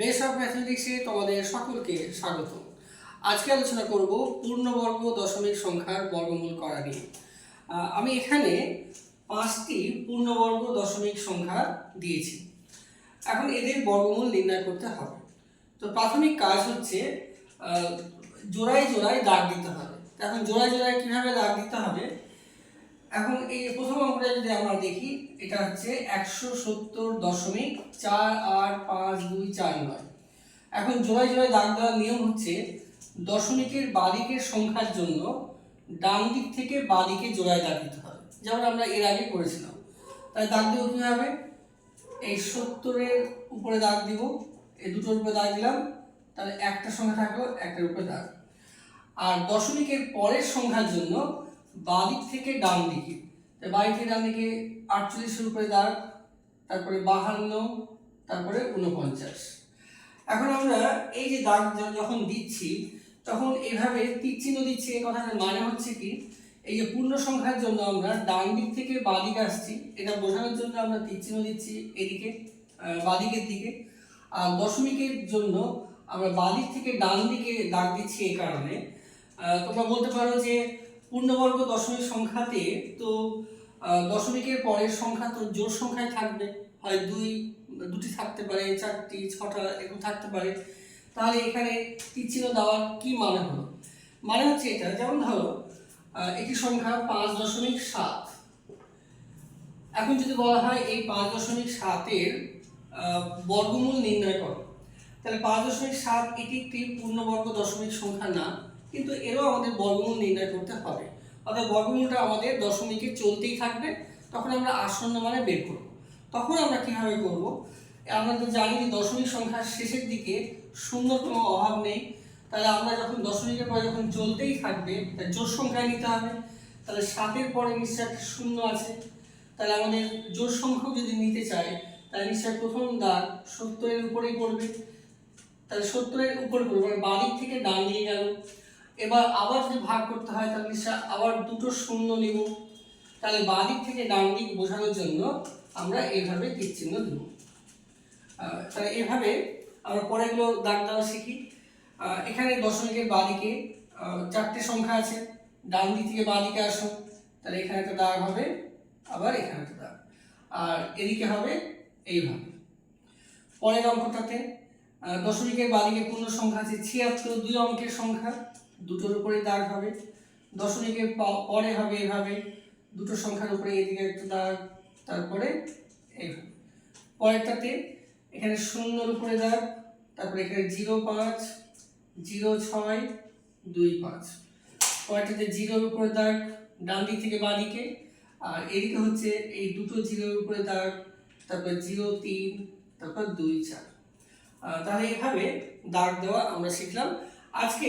Base of ম্যাথমেটিক্সে তোমাদের সকলকে স্বাগত। আজকে আলোচনা করব পূর্ণবর্গ দশমিক সংখ্যার বর্গমূল করা নিয়ে। আমি এখানে পাঁচটি পূর্ণবর্গ দশমিক সংখ্যা দিয়েছি। এখন এদের বর্গমূল নির্ণয় করতে হবে। তো প্রাথমিক কাজ হচ্ছে জোড়ায় জোড়ায় দাগ দিতে হবে। এখন জোড়ায় জোড়ায় কীভাবে দাগ দিতে হবে? এখন এই প্রথম অঙ্কটা যদি আমরা দেখি, এটা হচ্ছে একশো সত্তর দশমিক চার আট পাঁচ দুই চার নয়। এখন জোড়ায় জোড়ায় দাগ দেওয়ার নিয়ম হচ্ছে দশমিকের বাদিকের সংখ্যার জন্য ডান দিক থেকে বাদিকে জোড়ায় দাগ দিতে হবে। যেমন আমরা এর আগে করেছিলাম। তাই দাগ দেবো কীভাবে? এই সত্তরের উপরে দাগ দিব, এই দুটোর উপরে দাগ দিলাম, তাহলে একটা সংখ্যা থাকল, একটার উপরে দাগ। আর দশমিকের পরের সংখ্যার জন্য বাদিক থেকে ডান দিকে তাই থেকে ডান দিকে আটচল্লিশের উপরে দাগ তারপরে বাহান্ন, তারপরে উনপঞ্চাশ এখন আমরা এই যে দাগ যখন দিচ্ছি, তখন এভাবে তীর চিহ্ন দিচ্ছি, এই কথাটার মানে হচ্ছে কি, এই যে পূর্ণ সংখ্যার জন্য আমরা ডান দিক থেকে বাদিক আসছি, এটা বোঝানোর জন্য আমরা তীর চিহ্ন দিচ্ছি এদিকে বাদিকের দিকে। আর দশমিকের জন্য আমরা বাদিক থেকে ডান দিকে দাগ দিচ্ছি এই কারণে। তোমরা বলতে পারো যে পূর্ণবর্গ দশমিক সংখ্যাতে তো দশমিকের পরের সংখ্যা তো জোর সংখ্যায় থাকবে। হয় দুই, দুটি থাকতে পারে, চারটি, ছটা, এরকম থাকতে পারে। তাহলে এখানে তীরচিহ্ন দেওয়ার কি মানে হলো? মানে হচ্ছে এটা, যেমন ধরো একটি সংখ্যা পাঁচ দশমিক সাত। এখন যদি বলা হয় এই পাঁচ দশমিক সাতের বর্গমূল নির্ণয় করো। তাহলে পাঁচ দশমিক সাত এটি একটি পূর্ণবর্গ দশমিক সংখ্যা না। কিন্তু এরও আমাদের বর্গমূল নির্ণয় করতে হবে। অর্থাৎ বর্গমূলটা আমাদের দশমিকে চলতেই থাকবে, তখন আমরা আসন্ন মানে বের করব। তখন আমরা কীভাবে করব? আমরা তো জানি যে দশমিক সংখ্যার শেষের দিকে শূন্য কোনো অভাব নেই। তাহলে আমরা যখন দশমিকের পরে যখন চলতেই থাকবে তার জোর সংখ্যায় নিতে হবে। তাহলে সাতের পরে নিশ্চয় শূন্য আছে। তাহলে আমাদের জোর সংখ্যক যদি নিতে চাই তাহলে নিশ্চয় প্রথম দাগ সত্তরের উপরেই পড়বে। তাহলে সত্তরের উপরে পড়বে মানে বাদিক থেকে ডান দিকে গেল। এবার আবার যদি ভাগ করতে হয় তাহলে আবার দুটো শূন্য নিব। তাহলে বাদিক থেকে ডান দিক বোঝানোর জন্য আমরা এইভাবে তীর চিহ্ন দেব তাহলে এভাবে আমরা পরেগুলো দাগ দেওয়া শিখি। এখানে দশমিকের বাদিকে আহ, চারটে সংখ্যা আছে। ডান দিক থেকে বাদিকে আসো। তাহলে এখানে একটা দাগ হবে আবার এখানে একটা দাগ। আর এদিকে হবে এইভাবে। পরের অঙ্কটাতে দশমিকের বাদিকে পূর্ণ সংখ্যা আছে ছিয়াত্তর দুই অঙ্কের সংখ্যা। দুটোর উপরে দাগ হবে। দশমিকের পরে হবে এভাবে। দুটো সংখ্যার উপরে এদিকে একটা দাগ তারপরে এইভাবে। পরেরটাতে এখানে শূন্যর উপরে দাগ তারপরে এখানে জিরো পাঁচ, জিরো ছয়, দুই পাঁচ। পরেরটাতে জিরোর উপরে দাগ ডান দিক থেকে বাঁ দিকে, আর এদিকে হচ্ছে এই দুটো জিরোর উপরে দাগ তারপর জিরো তিন, তারপর দুই চার। তাহলে এইভাবে দাগ দেওয়া আমরা শিখলাম। আজকে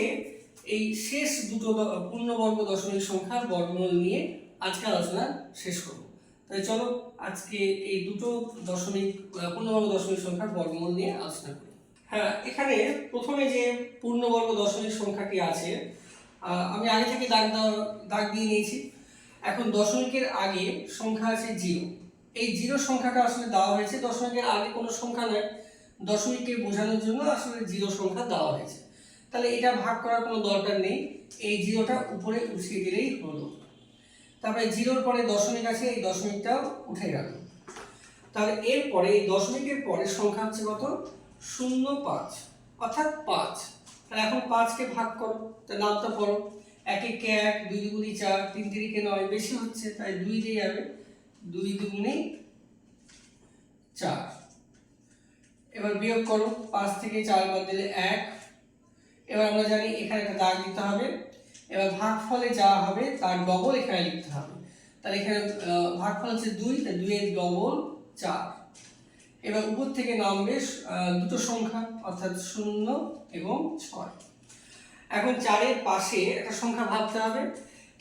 এই শেষ দুটো পূর্ণবর্গ দশমিক সংখ্যার বর্গমূল নিয়ে আজকে আলোচনা শেষ করব। তাহলে চলো আজকে এই দুটো দশমিক পূর্ণবর্গ দশমিক সংখ্যার বর্গমূল নিয়ে আলোচনা করি। হ্যাঁ এখানে প্রথমে যে পূর্ণবর্গ দশমিক সংখ্যাটি আছে আমি আগে থেকে দাগ দাগ দিয়ে নিয়েছি। এখন দশমিকের আগে সংখ্যা আছে জিরো। এই জিরো সংখ্যাটা আসলে দেওয়া হয়েছে। দশমিকের আগে কোনো সংখ্যা নয়। দশমিককে বোঝানোর জন্য আসলে জিরো সংখ্যা দেওয়া হয়েছে। তাহলে এটা ভাগ করার কোনো দরকার নেই। এই জিরোটা উপরে উঠিয়ে দিলেই হলো। তারপরে জিরোর পরে দশমিক আছে, এই দশমিকটাও উঠে গেল। তাহলে এরপরে, এই দশমিকের পরে সংখ্যা হচ্ছে কত? শূন্য পাঁচ। অর্থাৎ পাঁচ। তাহলে এখন পাঁচকে ভাগ করো, তাহলে নামটা পড়ো। এক একে এক, দুই দুগুনি চার, তিন তিরিকে নয়, বেশি হচ্ছে, তাই দুই দিয়ে যাবে। দুই দুগুনি চার। এবার বিয়োগ করো, পাঁচ থেকে চার বাদ দিলে এক এবার আমরা জানি এখানে একটা দাগ দিতে হবে। এবার ভাগফলে যা হবে তার ডবল এখানে লিখতে হবে। তাহলে এখানে ভাগফল হচ্ছে দুই, তাই দুইয়ের ডবল চার। এবার উপর থেকে নামবে দুটো সংখ্যা, অর্থাৎ শূন্য এবং ছয়। এখন চারের পাশে একটা সংখ্যা ভাবতে হবে,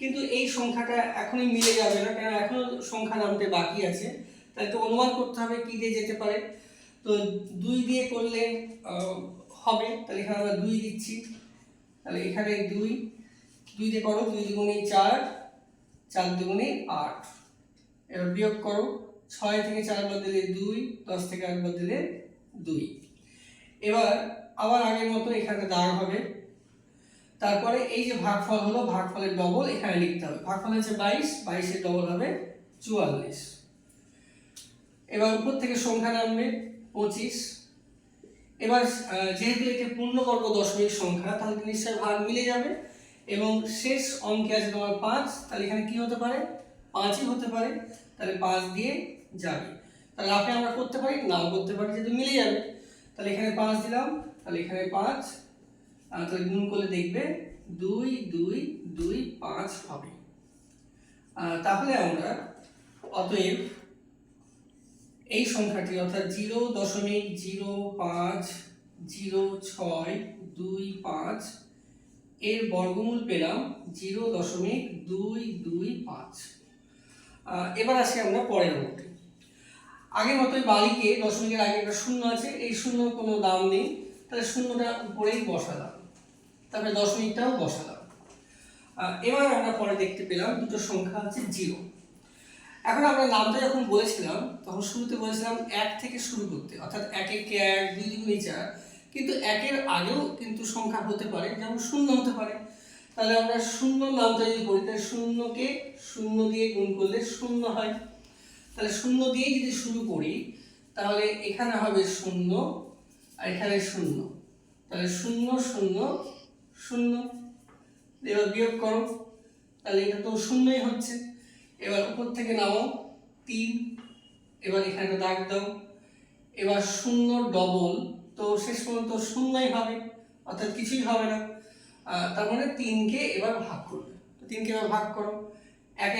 কিন্তু এই সংখ্যাটা এখনই মিলে যাবে না কারণ এখনও সংখ্যা নামতে বাকি আছে। তাই তো অনুমান করতে হবে কি দিয়ে যেতে পারে। তো দুই দিয়ে করলে হবে, তাহলে এখানে আমরা দুই দিচ্ছি। তাহলে এখানে দুই দুই দিয়ে করো, দুই দুগুণে চার চার দুগুণে আট। এবার বিয়োগ করো, ছয় থেকে চার বাদ দিলে দুই, দশ থেকে আট বাদ দিলে দুই। এবার আবার আগের মতো এখানে দাগ হবে। তারপরে এই যে ভাগফল হলো, ভাগফলের ডবল এখানে লিখতে হবে। ভাগফল হচ্ছে বাইশ, বাইশের ডবল হবে চুয়াল্লিশ। এবার উপর থেকে সংখ্যা নামবে পঁচিশ এবার যেহেতু এটি পূর্ণবর্গ দশমিক সংখ্যা, তাহলে নিশ্চয় ভাগ মিলে যাবে। এবং শেষ অঙ্কে আছে তোমার পাঁচ, তাহলে এখানে কি হতে পারে? পাঁচই হতে পারে। তাহলে পাঁচ দিয়ে যাবে। তাহলে আপনি আমরা করতে পারি, নাও করতে পারি, যেহেতু মিলে যাবে। তাহলে এখানে পাঁচ দিলাম, তাহলে এখানে পাঁচ। তাহলে গুণ করলে দেখবে দুই দুই দুই, পাঁচ হবে। তাহলে আমরা অতএব এই সংখ্যাটি অর্থাৎ জিরো দশমিক জিরো পাঁচ জিরো ছয় দুই পাঁচ এর বর্গমূল পেলাম জিরো দশমিক দুই দুই পাঁচ। এবার আসি আমরা পরের মধ্যে আগের মতোই বালিকে দশমিকের আগে একটা শূন্য আছে, এই শূন্য কোনো দাম নেই, তাহলে শূন্যটা উপরেই বসালাম। তারপরে দশমিকটাও বসালাম। এবার আমরা পরে দেখতে পেলাম দুটো সংখ্যা আছে জিরো। এখন আমরা নামটা যখন বলেছিলাম, তখন শুরুতে বলেছিলাম এক থেকে শুরু করতে, অর্থাৎ এক এক এক দুই দুগুণে চার। কিন্তু একের আগেও কিন্তু সংখ্যা হতে পারে, যেমন শূন্য হতে পারে। তাহলে আমরা শূন্য নামটা যদি করি তাহলে শূন্যকে শূন্য দিয়ে গুণ করলে শূন্য হয়। তাহলে শূন্য দিয়ে যদি শুরু করি, তাহলে এখানে হবে শূন্য আর এখানে শূন্য। তাহলে শূন্য শূন্য শূন্য। এবার বিয়োগ করো। তাহলে এটা তো শূন্যই হচ্ছে। এবার উপর থেকে নামো তিন, এবার এখানে দাগ দাও, এবার শূন্য ডবল তো শেষ পর্যন্ত শূন্যই হবে, অর্থাৎ কিছুই হবে না। তার মানে তিনকে এবার ভাগ করবে। তিনকে এবার ভাগ করো। এক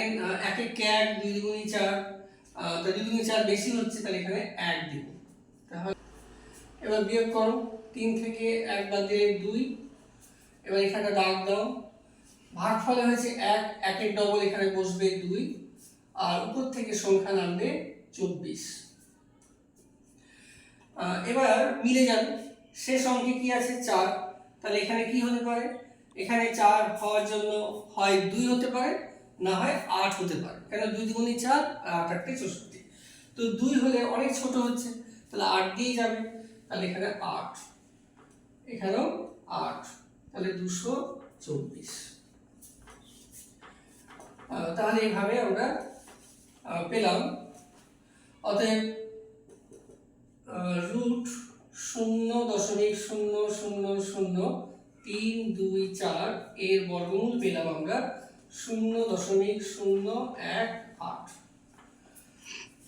এক এক এক, দুই দুগুণি চার তো দুই দুগুণি চার বেশি হচ্ছে, তাহলে এখানে এক দিব। তাহলে এবার বিয়োগ করো। তিন থেকে এক বাদ দিলে দুই। এবার এখানে দাগ দাও। ভাগ ফলে হয়েছে এক, একের ডবল এখানে বসবে দুই, আর উপর থেকে সংখ্যা নামবে চব্বিশ। এবার মিলে যাবে। শেষ অঙ্কে কি আছে? চার। তাহলে এখানে কি হতে পারে? এখানে চার হওয়ার জন্য হয় দুই হতে পারে, না হয় আট হতে পারে। কেন? দুই দুগুণি চার আর আট আটটি চৌষট্টি। তো দুই হলে অনেক ছোট হচ্ছে, তাহলে আট দিয়েই যাবে। তাহলে এখানে আট। এখানেও আট। তাহলে দুশো চব্বিশ। তাহলে এইভাবে আমরা পেলাম। অতএব রুট শূন্য দশমিক শূন্য শূন্য শূন্য তিন দুই চার এর বর্গমূল পেলাম আমরা শূন্য দশমিক শূন্য এক আট।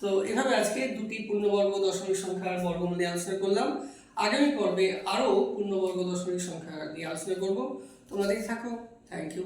তো এভাবে আজকে দুটি পূর্ণবর্গ দশমিক সংখ্যার বর্গমূল নিয়ে আলোচনা করলাম। আগামী পর্বে আরও পূর্ণবর্গ দশমিক সংখ্যা নিয়ে আলোচনা করব। দেখে থাকো। Thank you